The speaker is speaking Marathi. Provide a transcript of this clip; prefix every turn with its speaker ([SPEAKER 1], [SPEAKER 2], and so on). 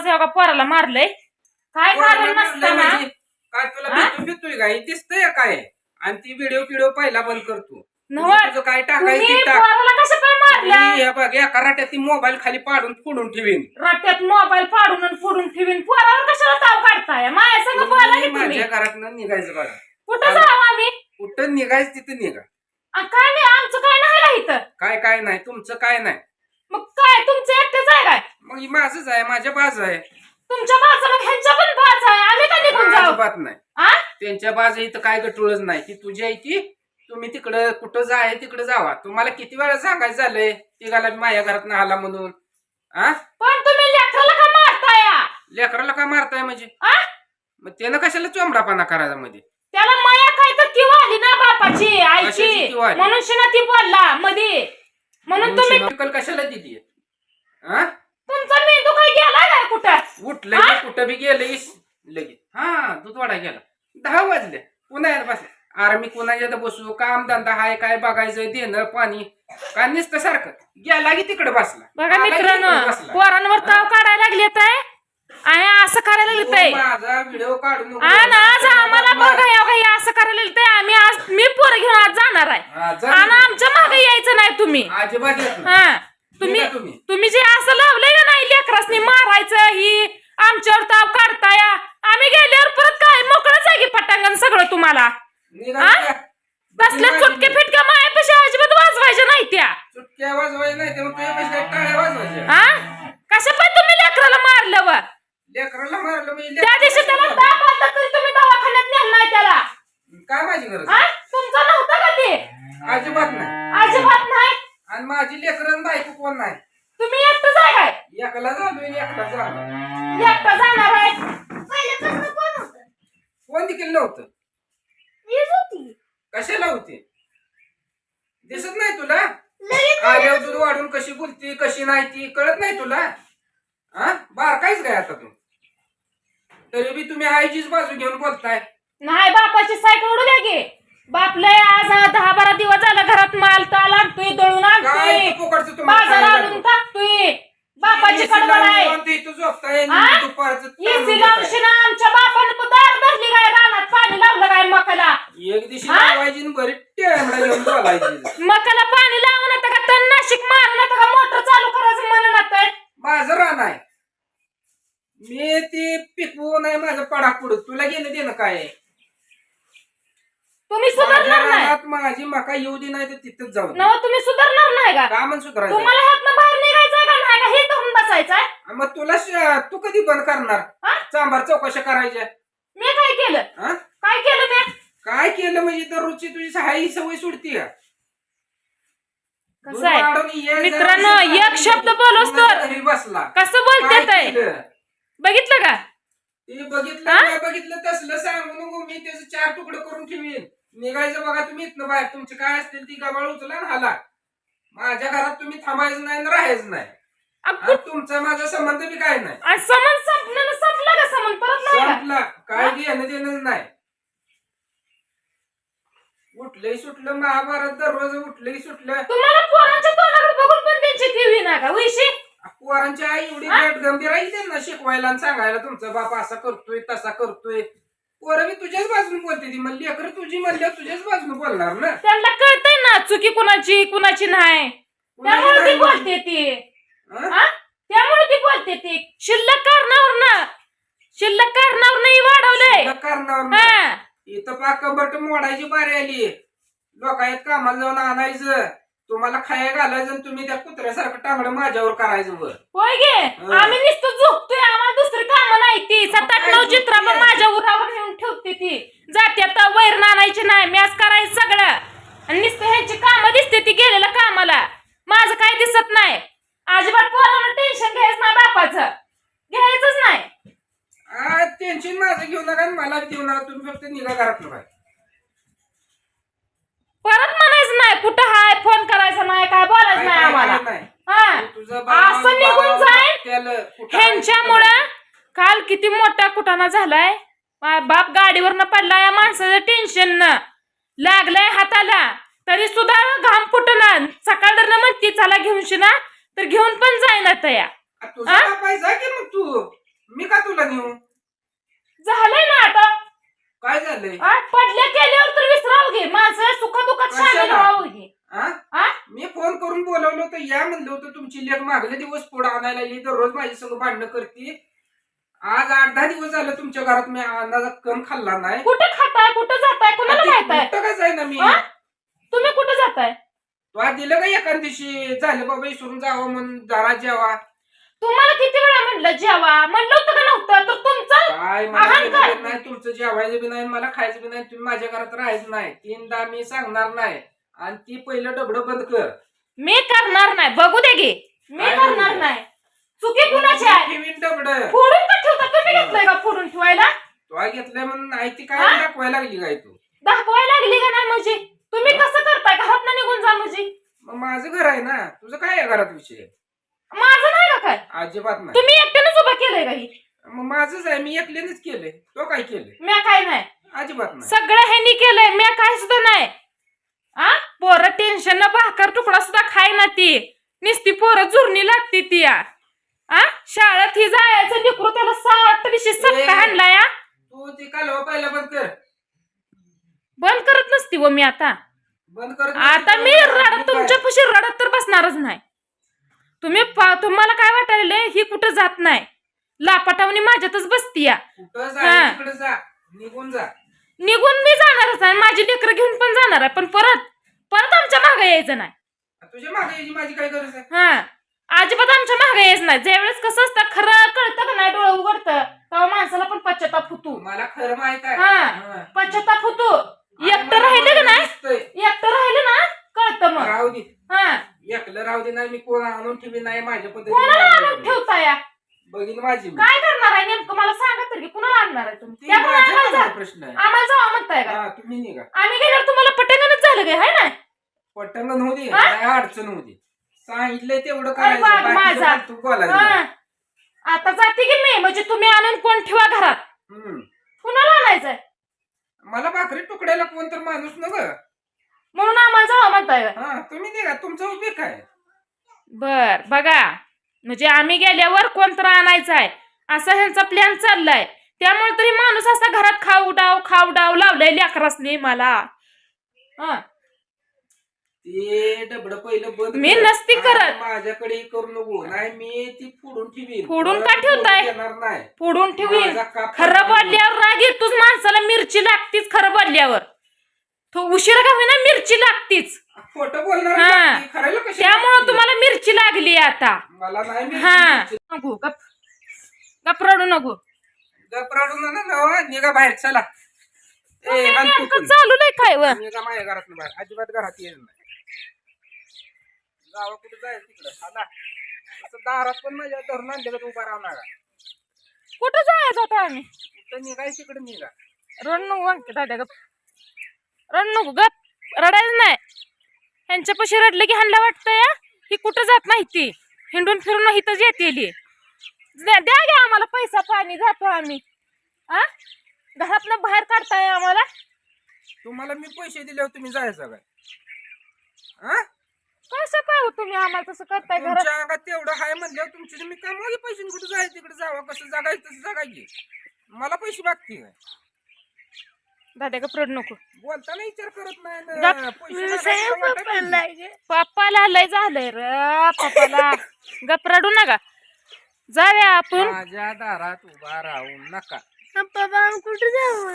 [SPEAKER 1] माझं एका पोराला मारलंय काय कारण नसताना
[SPEAKER 2] म्हणजे काय तुला
[SPEAKER 1] हा?
[SPEAKER 2] भेटून भेटतोय काय दिसतंय काय आणि ती व्हिडिओ व्हिडिओ पहिला बंद करतो.
[SPEAKER 1] नव्ह,
[SPEAKER 2] तुझं काय टाकायचं
[SPEAKER 1] तुम्ही
[SPEAKER 2] ते टाक.
[SPEAKER 1] पोराला कसं काय मारलं?
[SPEAKER 2] हे बघ एका राट्यात ती मोबाईल खाली पाडून फोडून ठेवीन.
[SPEAKER 1] रट्ट्यात मोबाईल फाडून आणि फोडून ठेवीन. पोरावर कशाला ताव काढताय? माझ्या संग बोला की
[SPEAKER 2] तुम्ही
[SPEAKER 1] तुम्ही.
[SPEAKER 2] माझ्या घरातनं निघायचं बघा.
[SPEAKER 1] कुठं जाऊ आम्ही?
[SPEAKER 2] कुठं निघायचं तिथं निघा.
[SPEAKER 1] आ, काय नाही आमचं काय नाही इथं?
[SPEAKER 2] काय काय नाही तुमचं काय नाही.
[SPEAKER 1] मग काय? तुमचं एकटेच आहे काय?
[SPEAKER 2] मग ही माझंच आहे माझ्या बाज आहे.
[SPEAKER 1] तुमच्या बाजूला मग ह्यांच्या पण बाज आहे. आम्ही का निघून जाऊ?
[SPEAKER 2] अजिबात नाही.
[SPEAKER 1] आ?
[SPEAKER 2] त्यांच्या बाज इथं काय गटुळच नाही. ती तुझी आहे ती. तुम्ही तिकडं कुठं जाय तिकडं जावा. तुम्हाला किती वेळा सांगायचं झालंय तिघाला बी माझ्या घरात आला म्हणून. आ?
[SPEAKER 1] पण तुम्ही लेकराला का मारताय?
[SPEAKER 2] लेकराला काय मारताय म्हणजे?
[SPEAKER 1] आ?
[SPEAKER 2] मग त्यानं कशाला चोंबडापणा करायचा मध्ये?
[SPEAKER 1] त्याला माया काय तर किंवा आली ना बापाची आईची?
[SPEAKER 2] कशाची किव आली?
[SPEAKER 1] म्हणून शिना ती बोलला मध्ये म्हणून तुम्ही
[SPEAKER 2] अक्कल कशाला दिली हा?
[SPEAKER 1] तुमचा मेंदू काय गेला काय कुठं?
[SPEAKER 2] उठलं की कुठं बी गेलं लगेच. हा दूध वाढा गेला. दहा वाजले. पुन्हा येत बस. अरे मी पुन्हा येत बसू? काम धंदा हाय काय बघायचं? देणं पाणी. काय नुसतं सारखं. गेला की तिकडे बसला.
[SPEAKER 1] बघा मित्रांनो. पोरांवर ताव काढायला लागलेत आहे आणि असं करायला आहे
[SPEAKER 2] तू माझा व्हिडिओ काढून नको.
[SPEAKER 1] आणि आज आम्हाला बघा या बघा, हे असं करायला आहे आम्ही आज मी पोरं घेऊन आज जाणार आहे
[SPEAKER 2] हा, जा
[SPEAKER 1] आणि. आमच्या मागे यायचं नाही तुम्ही
[SPEAKER 2] अजिबात येत नाही.
[SPEAKER 1] हा तुम्ही
[SPEAKER 2] निघा तुम्ही.
[SPEAKER 1] तुम्ही जे असं लावलंय का नाही लेकरासनी मारायचं ही आमच्यावर ताव काढताय आम्ही गेल्यावर परत काय मोकळंच आहे की पटांगण सगळं तुम्हाला
[SPEAKER 2] निघा,
[SPEAKER 1] हा?
[SPEAKER 2] निघा.
[SPEAKER 1] तसल्या
[SPEAKER 2] निघा,
[SPEAKER 1] चुटके
[SPEAKER 2] निघा.
[SPEAKER 1] फिटक्या मायापेक्षा अजिबात वाजवायच्या नाही त्या
[SPEAKER 2] चुटक्या वाजवायच्या नाही तेव्हा तुझ्या पैसे काय टाळ्या वाजवायच्या
[SPEAKER 1] हा कशा पण तुम्ही लेकराला मारलं व
[SPEAKER 2] लेकराला मारलं म्हणजे
[SPEAKER 1] त्या दिवशी त्याला
[SPEAKER 2] लेकराला
[SPEAKER 1] ताप आला तरी तुम्ही दवाखान्यात नेलं नाही त्याला
[SPEAKER 2] काय माझी गरज
[SPEAKER 1] हा तुमचा नव्हता का ते
[SPEAKER 2] अजिबात नाही
[SPEAKER 1] अजिबात नाही
[SPEAKER 2] आणि माझी लेकरं बायको कोण नाही
[SPEAKER 1] तुम्ही एकटंच आहे
[SPEAKER 2] झालो एकला झालो.
[SPEAKER 1] एकटा जाणार आहे
[SPEAKER 2] कोण देखील नव्हतं कशाला होते? दिसत नाही तुला? आल्यावर दूध वाढून कशी बोलती कशी नाही ती कळत नाही तुला? हा? बारकायच काय आता तू? तरी बी तुम्ही आईचीच बाजू घेऊन बोलताय.
[SPEAKER 1] नाही बापाची साईट ओढू द्या की. बाप लय आज हा दहा बारा दिवस झाला घरात माल ताल आणतोय दळून
[SPEAKER 2] काय
[SPEAKER 1] आणतोय.
[SPEAKER 2] तू फुकटचं
[SPEAKER 1] बाजार
[SPEAKER 2] तुम्हाला
[SPEAKER 1] आणून टाकतोय. बापाची
[SPEAKER 2] लावून
[SPEAKER 1] आहे
[SPEAKER 2] इथं झोपताय
[SPEAKER 1] हा?
[SPEAKER 2] दुपारचं तांदूळ
[SPEAKER 1] एसी
[SPEAKER 2] देताय.
[SPEAKER 1] लावून आमच्या बापाने दार धरली काय रानात पाणी लावलं काय मकाला
[SPEAKER 2] एक दिवशी
[SPEAKER 1] हा?
[SPEAKER 2] लावायची आणि बरी टेमडा घेऊन बोलायची
[SPEAKER 1] मकाला पाणी लावून आता का तण नाशिक मारून आता का मोटर चालू करायचं म्हणून आता
[SPEAKER 2] माझं रान आहे मी ते पिकवू नाही माझं पडा पुढं तुला घेणं देणं काय आहे?
[SPEAKER 1] तुम्ही
[SPEAKER 2] माझ्या
[SPEAKER 1] सुधारणार नाही
[SPEAKER 2] रानात माझी मका येऊ दे नाही तर तिथंच जाऊ दे.
[SPEAKER 1] नव तुम्ही सुधारणार नाही का
[SPEAKER 2] का म्हणून सुधारायचं
[SPEAKER 1] तुम्हाला ह्यातनं बाहेर बसायचंय?
[SPEAKER 2] मग तुला श- तू कधी बंद करणार?
[SPEAKER 1] हा?
[SPEAKER 2] चांभार चौकशा करायच्या
[SPEAKER 1] मी काय केलं?
[SPEAKER 2] हा?
[SPEAKER 1] काय केलं मी
[SPEAKER 2] काय केलं म्हणजे दररोजची तुझी सहायी सवय सुटती
[SPEAKER 1] कसं आहे? मित्रांनो, एक शब्द बोलोस तर-
[SPEAKER 2] बसला.
[SPEAKER 1] कसं बोलते
[SPEAKER 2] काय
[SPEAKER 1] ताई?
[SPEAKER 2] केलं?
[SPEAKER 1] बघितलं का?
[SPEAKER 2] ते बघितलं
[SPEAKER 1] हा?
[SPEAKER 2] काय बघितलं तसलं सांगू नको मी त्याचे चार तुकडे करून ठेवीन. निघायचं बघा तुम्ही इथनं बाहेर. तुमची काय असतील ती गबाळ उचला हाला. माझ्या घरात तुम्ही थांबायचं नाही आणि राहायचं नाही. आणि तुमचा माझा संबंध बी काय नाही?
[SPEAKER 1] समन संपलं संपलं का समन परत नाही का?
[SPEAKER 2] संपला. काय घेणं देणं नाही. उठलंय सुटलं महाभारत दररोज उठलंय सुटलं.
[SPEAKER 1] तुम्हाला पोरांच्या तोंडाकडे बघून पण त्यांची टीव्ही ना का? विषय
[SPEAKER 2] पोरांची आई एवढी
[SPEAKER 1] हा?
[SPEAKER 2] भेट गंभीर आहे त्यांना शिकवायला आणि सांगायला तुमचा बाप असा करतोय तसा करतोय. पोरं बी तुझ्याच बाजूने बोलते ती. म्हणली लेकर तुझी म्हणल्यावर तुझ्याच बाजूने बोलणार ना.
[SPEAKER 1] त्यांना कळतंय ना चुकी कुणाची कुणाची नाही. त्यामुळे ती बोलते ती.
[SPEAKER 2] हा?
[SPEAKER 1] त्यामुळे ती बोलते ती. शिल्लक कारणावर ना. शिल्लक कारणावर नाही वाढवलंय.
[SPEAKER 2] शिल्लक कारणावर ना.
[SPEAKER 1] हा.
[SPEAKER 2] इथं पाक कंबरट मोडायची बारी आली. लोकांत कामाला जाऊन आणायचं. तुम्हाला खाया घालायचं आणि तुम्ही त्या कुत्र्यासारखं टांगडं माझ्यावर करायचं वर.
[SPEAKER 1] होय गे.
[SPEAKER 2] हा.
[SPEAKER 1] आम्ही नुसतं झोपतोय. आम्हाला दुसरी कामं नाही ती. सात आठ
[SPEAKER 2] काय
[SPEAKER 1] नऊ
[SPEAKER 2] झोपती
[SPEAKER 1] चित्रा? माझ्या उरावर नेऊन ठेवते ती. जाते आता वैर आणायची नाही. मॅच करायचं सगळं. आणि नुसतं ह्यांची कामं दिसते ती गेलेलं कामाला. माझं काय दिसत नाही. अजिबात पोरांना टेन्शन घ्यायचं नाही बापाचं. घ्यायचंच नाही.
[SPEAKER 2] आ, टेन्शन माझं घेऊ नका आणि मला देऊ नका. तुम्ही फक्त निघा घरात बाहेर.
[SPEAKER 1] परत म्हणायचं नाही कुठं हाय फोन करायचा नाही काय बोलायचं नाही आम्हाला. हा. असं निघून जाईल
[SPEAKER 2] त्याला कुठं
[SPEAKER 1] ह्यांच्यामुळं काल किती मोठा कुटाणा झालाय. मा- बाप गाडीवरनं पडला या माणसाचं टेन्शन न. लागलंय हाताला. तरी सुद्धा घाम फुटना सकाळ म्हणती चला घेऊन शिना. तर घेऊन पण जाईना तया.
[SPEAKER 2] आ, तुझा
[SPEAKER 1] हा?
[SPEAKER 2] बाप आहे, जा की मग तू. नेऊ?
[SPEAKER 1] झालंय ना आता.
[SPEAKER 2] काय झालंय?
[SPEAKER 1] आ, पडल्या केल्यावर तर विसराव घे. सुखदुःखात
[SPEAKER 2] कशाला?
[SPEAKER 1] व्हावं घे.
[SPEAKER 2] हा
[SPEAKER 1] आ?
[SPEAKER 2] मी फोन करून बोलवलं होतं. या म्हणलं होतं तुमची लेख मागले दिवस पुढे आणायला लागली दररोज माझी संग भांडणं करते. आज आठ दहा दिवस झालं तुमच्या घरात मी अन्नाचा कण खाल्ला नाही.
[SPEAKER 1] कुठं खाताय? कुठं जाताय? कुणाला माहीत आहे?
[SPEAKER 2] कुठं काय जाय ना मी?
[SPEAKER 1] तुम्ही कुठं जाताय?
[SPEAKER 2] तू आज दिलं का एका दिवशी? झालं बाबा विसरून जावं म्हणून जरा जेवा.
[SPEAKER 1] तुम्हाला किती वेळा म्हणलं जेवा? म्हणलं होतं का नव्हतं? तर तुमचं
[SPEAKER 2] काय मला देणं नाही तुमचं जेवायचं बी नाही मला खायचं बी नाही तुम्ही माझ्या घरात राहायचं नाही. तीनदा मी सांगणार नाही. आणि ती पहिलं डबडं बंद कर.
[SPEAKER 1] मी करणार नाही. बघू दे गे मी
[SPEAKER 2] काय बघू
[SPEAKER 1] करणार
[SPEAKER 2] दे?
[SPEAKER 1] नाही. चुकी कुणाची आहे?
[SPEAKER 2] ठेवीन डबडं.
[SPEAKER 1] फोडून का ठेवता? तुम्ही घेतलंय का फोडून ठेवायला?
[SPEAKER 2] तो घेतलंय म्हणून नाही ती
[SPEAKER 1] हा?
[SPEAKER 2] काय दाखवायला लागली काय तू?
[SPEAKER 1] दाखवायला लागली का नाही म्हणजे? तुम्ही? कसं करताय? घरात निघून जा म्हणजे
[SPEAKER 2] मग माझं घर आहे ना. तुझं काय आहे घरात विषय?
[SPEAKER 1] माझं नाही का काय?
[SPEAKER 2] अजिबात नाही.
[SPEAKER 1] तुम्ही एकट्यानेच उभं केलंय का ही?
[SPEAKER 2] मग माझंच आहे. मी एकल्यानेच केलंय. तो काय केलंय?
[SPEAKER 1] म्या काय नाही.
[SPEAKER 2] अजिबात नाही.
[SPEAKER 1] सगळं ह्यांनी केलंय. म्या काय सुद्धा नाही. आ? पोरं टेन्शन न भाकर तुकडा सुद्धा खाय ना ती. नुसती पोरं जुरणी लागती ती या आ? शाळेत ही जायचं. निकरू त्याला साठ विषय
[SPEAKER 2] ए.
[SPEAKER 1] सप्ताह आणला या
[SPEAKER 2] तू ती कालवा पहिला बंद कर.
[SPEAKER 1] बंद करत नसती व मी आता.
[SPEAKER 2] बंद
[SPEAKER 1] आता मी रडत तुमच्या खुशी रडत तर बसणारच नाही. तुम्ही तुम्हाला काय वाटायला ही कुठं जात नाही. लापाटावणी माझ्यातच बसती या हा.
[SPEAKER 2] निघून जा.
[SPEAKER 1] निघून मी जाणारच आहे माझी लेकरं घेऊन पण जाणार आहे पण परत परत आमच्या मागे यायचं नाही.
[SPEAKER 2] तुझ्या मागे यायची माझी काय गरज आहे?
[SPEAKER 1] हा. अजिबात आमच्या मागे यायचं नाही. ज्यावेळेस कसं असतं खरं कळतं का नाही डोळं उघडतं तेव्हा माणसाला पण पश्चाताप होतो.
[SPEAKER 2] मला खरं माहीत आहे.
[SPEAKER 1] हा.
[SPEAKER 2] हा.
[SPEAKER 1] पश्चाताप होतो
[SPEAKER 2] आणि
[SPEAKER 1] एकटं
[SPEAKER 2] मला
[SPEAKER 1] राहिलं का नाही
[SPEAKER 2] दिसतंय.
[SPEAKER 1] एकटं राहिलं ना कळतं मग
[SPEAKER 2] राहू दे
[SPEAKER 1] हा
[SPEAKER 2] एकलं राहू दे नाही मी कोण आणून ठेवी नाही माझ्या
[SPEAKER 1] कोणाला आणून
[SPEAKER 2] पद्धतीने
[SPEAKER 1] ठेवता या?
[SPEAKER 2] बघीन माझी मी.
[SPEAKER 1] काय करणार आहे नेमकं? मला सांगा तरी कुणाला आणणार आहे तुम्ही?
[SPEAKER 2] ती
[SPEAKER 1] त्यामुळे
[SPEAKER 2] माझ्या
[SPEAKER 1] आम्हाला
[SPEAKER 2] मनाचा प्रश्न आहे.
[SPEAKER 1] आम्हाला जावा म्हणताय का?
[SPEAKER 2] हा तुम्ही निघा.
[SPEAKER 1] आम्ही गेल्यावर तुम्हाला पटेंगणच झालं काय? हाय ना?
[SPEAKER 2] पटंगण होऊ दे
[SPEAKER 1] हा?
[SPEAKER 2] नाही अडचण दे सांगितलंय तेवढं
[SPEAKER 1] अरे
[SPEAKER 2] करायचं. बाकीचं
[SPEAKER 1] माझा.
[SPEAKER 2] तू बोलायचं
[SPEAKER 1] हा. आता जाते की मी म्हणजे तुम्ही आणून कोण ठेवा घरात?
[SPEAKER 2] हम्म.
[SPEAKER 1] कुणाला आणायचंय?
[SPEAKER 2] मला भाकरी तुकड्याला कोण तर माणूस न ग
[SPEAKER 1] म्हणून आम्हाला जावा म्हणताय का?
[SPEAKER 2] हा तुम्ही निघा. तुमचा उपयोग काय?
[SPEAKER 1] बर बघा. म्हणजे आम्ही गेल्यावर कोणतर आणायचं आहे असा ह्यांचा प्लॅन चाललाय. त्यामुळे तरी माणूस असा घरात खाऊ डाव खाऊ डाव लावलाय लेकरासनी मला. हा.
[SPEAKER 2] ते डबड पहिलं बंद
[SPEAKER 1] मी
[SPEAKER 2] कर.
[SPEAKER 1] नसती
[SPEAKER 2] हा,
[SPEAKER 1] करत.
[SPEAKER 2] माझ्याकडे हे करू नको. नाही मी ती फोडून ठेवीन.
[SPEAKER 1] फोडून
[SPEAKER 2] परत
[SPEAKER 1] का ठेवताय?
[SPEAKER 2] बोलू देणार नाही.
[SPEAKER 1] फोडून ठेवीन.
[SPEAKER 2] माझा काप-
[SPEAKER 1] खरं बोलल्यावर राग येतोच माणसाला. मिरची लागतीच खरं बोलल्यावर. तो उशीर का होईना? मिरची लागतीच.
[SPEAKER 2] खोटं बोलणार
[SPEAKER 1] हा.
[SPEAKER 2] नाही. खरायला कशी
[SPEAKER 1] त्यामुळं
[SPEAKER 2] लागते?
[SPEAKER 1] तुम्हाला मिरची आता.
[SPEAKER 2] मला नाही
[SPEAKER 1] हा. नको गप. गप रडू नको.
[SPEAKER 2] गप रडून ना ना, निघा बाहेर चला. ए,
[SPEAKER 1] नेमकं. चालू नाही काय व?
[SPEAKER 2] निघा माझ्या घरात बाहेर. अजिबात घरात येईल नाही. गावा कुठे जायचं तिकडं? आला तसं दारात पण माझ्या धरून आणलं का उभा राहणार
[SPEAKER 1] कुठं जायचं आता आम्ही?
[SPEAKER 2] कुठं तिकडे निघा.
[SPEAKER 1] रड नको अंकित दादा गप. रड नको गप. रडायचं नाही. ह्यांच्यापाशी रडलं की ह्यांना वाटतं या? ही कुठं जात नाही ती? हिंडून फिरून इथंच येतेली द्या द्या घ्या आम्हाला पैसा पाणी जातो आम्ही. आ? घरातनं बाहेर काढताय आम्हाला?
[SPEAKER 2] तुम्हाला मी पैसे दिल्यावर तुम्ही जायचं काय? हा
[SPEAKER 1] कसं काय हो तुम्ही आम्हाला तसं करताय घरात?
[SPEAKER 2] तुमच्या अंगात तेवढं आहे म्हणल्यावर तुमची मी काय मागे पैसे कुठे जायचं तिकडे जावं? कसं जगायचं तसं जगायचे. मला पैसे काय?
[SPEAKER 1] दादा गप रड नको.
[SPEAKER 2] बोलताना विचार करत नाही.
[SPEAKER 1] पप्पाला लय झालंय र पप्पाला नका. जाऊया आपण.
[SPEAKER 2] माझ्या दारात उभा राहू नका.
[SPEAKER 1] पप्पा कुठे जाऊ